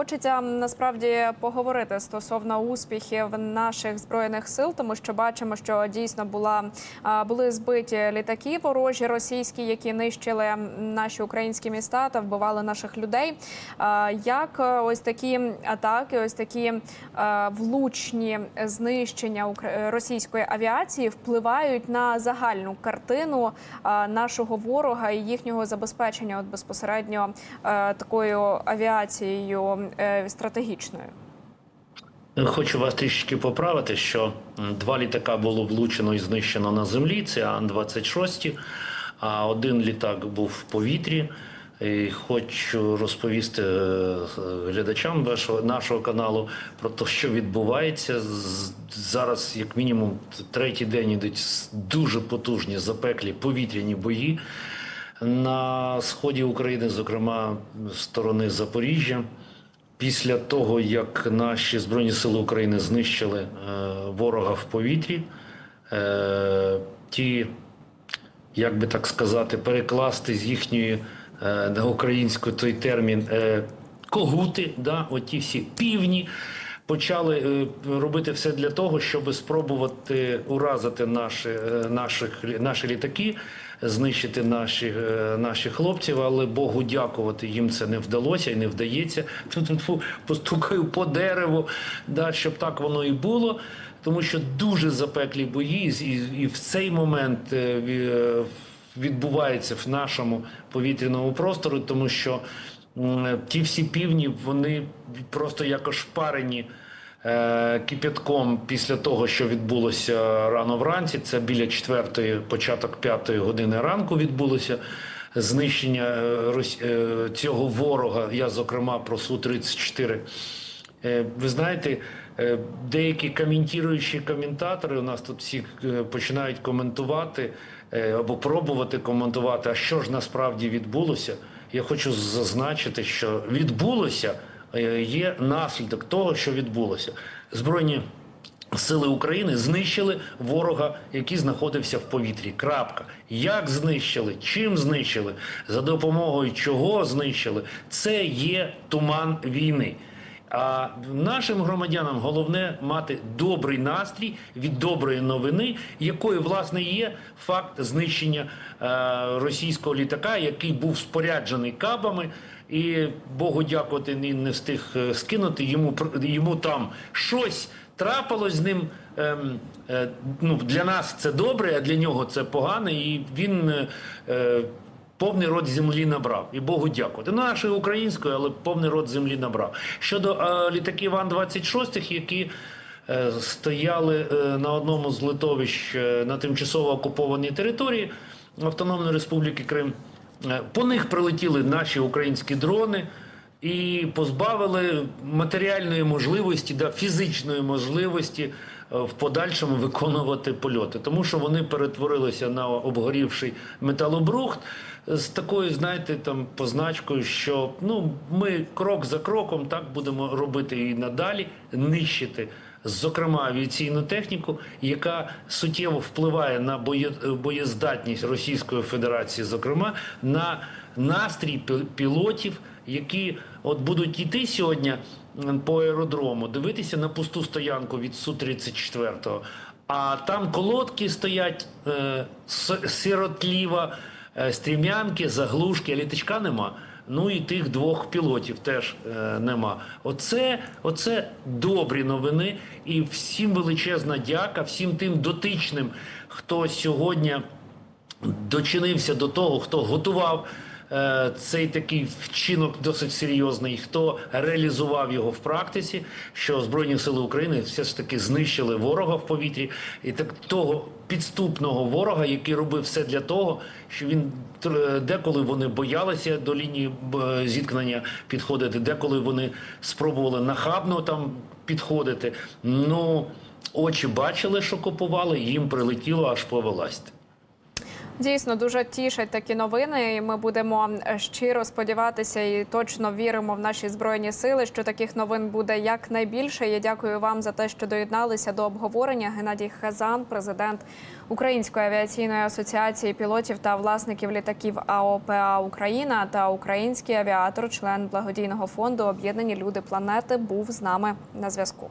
Хочеться насправді поговорити стосовно успіхів наших збройних сил, тому що бачимо, що дійсно була були збиті літаки ворожі російські, які нищили наші українські міста та вбивали наших людей. Як е, ось такі атаки, ось такі е, влучні знищення укр- російської авіації впливають на загальну картину нашого ворога і їхнього забезпечення, от безпосередньо е, такою авіацією е, стратегічною. Хочу вас трішечки поправити, що два літака було влучено і знищено на землі. Це Ан-26, а один літак був в повітрі. І хочу розповісти е, глядачам нашого каналу про те, що відбувається зараз, як мінімум, третій день ідуть дуже потужні запеклі повітряні бої на сході України, зокрема сторони Запоріжжя. Після того, як наші Збройні Сили України знищили е, ворога в повітрі, е, ті, як би так сказати, перекласти з їхньої е, на той термін когути, да, оті всі півні, почали робити все для того, щоб спробувати уразити наші, наших, наші літаки, знищити наші, е, наших хлопців, але Богу дякувати, їм це не вдалося і не вдається. Тьфу-тьфу-тьфу, Постукаю по дереву, да, щоб так воно і було. Тому що дуже запеклі бої, і, і в цей момент е, е, відбувається в нашому повітряному просторі, тому що ті всі півні вони просто як ошпарені кипятком після того, що відбулося рано вранці. Це біля четвертої, початок п'ятої години ранку відбулося. Знищення е, е, цього ворога, я зокрема про су 34 Е, Ви знаєте, е, деякі коментуючі коментатори у нас тут всі е, починають коментувати е, або пробувати коментувати, а що ж насправді відбулося. Я хочу зазначити, що відбулося е, є наслідок того, що відбулося. Збройні Сили України знищили ворога, який знаходився в повітрі. Крапка. Як знищили, чим знищили, за допомогою чого знищили, це є туман війни. А нашим громадянам головне мати добрий настрій від доброї новини, якою власне є факт знищення е, російського літака, який був споряджений кабами. І Богу дякувати, він не встиг е, скинути. Йому йому там щось трапилось з ним. Ем, е, ну, для нас це добре, а для нього це погано. І він е, е, повний рот землі набрав. І Богу дякувати. Ну, нашою українською, але повний рот землі набрав. Щодо е, літаків Ан-26, які е, стояли е, на одному з литовищ е, на тимчасово окупованій території Автономної Республіки Крим. Е, По них прилетіли наші українські дрони і позбавили матеріальної можливості, да, фізичної можливості в подальшому виконувати польоти, тому що вони перетворилися на обгорівший металобрухт з такою, знаєте, там позначкою, що ну ми крок за кроком так будемо робити і надалі, нищити. Зокрема, авіаційну техніку, яка суттєво впливає на боєздатність Російської Федерації, зокрема на настрій пі- пілотів, які от будуть йти сьогодні по аеродрому, дивитися на пусту стоянку від су 34 а там колодки стоять е, сиротліва, е, стрімянки, заглушки, а літачка нема. Ну і тих двох пілотів теж е, нема. Оце, оце добрі новини, і всім величезна дяка, всім тим дотичним, хто сьогодні дочинився до того, хто готував цей такий вчинок досить серйозний, хто реалізував його в практиці, що Збройні Сили України все ж таки знищили ворога в повітрі, і так того підступного ворога, який робив все для того, що він деколи вони боялися до лінії зіткнення підходити, деколи вони спробували нахабно там підходити. Ну очі бачили, що купували, їм прилетіло аж по власті. Дійсно дуже тішать такі новини, і ми будемо е, щиро сподіватися і точно віримо в наші збройні сили, що таких новин буде якнайбільше. Я дякую вам за те, що доєдналися до обговорення. Геннадій Хазан, президент Української авіаційної асоціації пілотів та власників літаків АОПА Україна та український авіатор, член благодійного фонду Об'єднані люди планети, був з нами на зв'язку.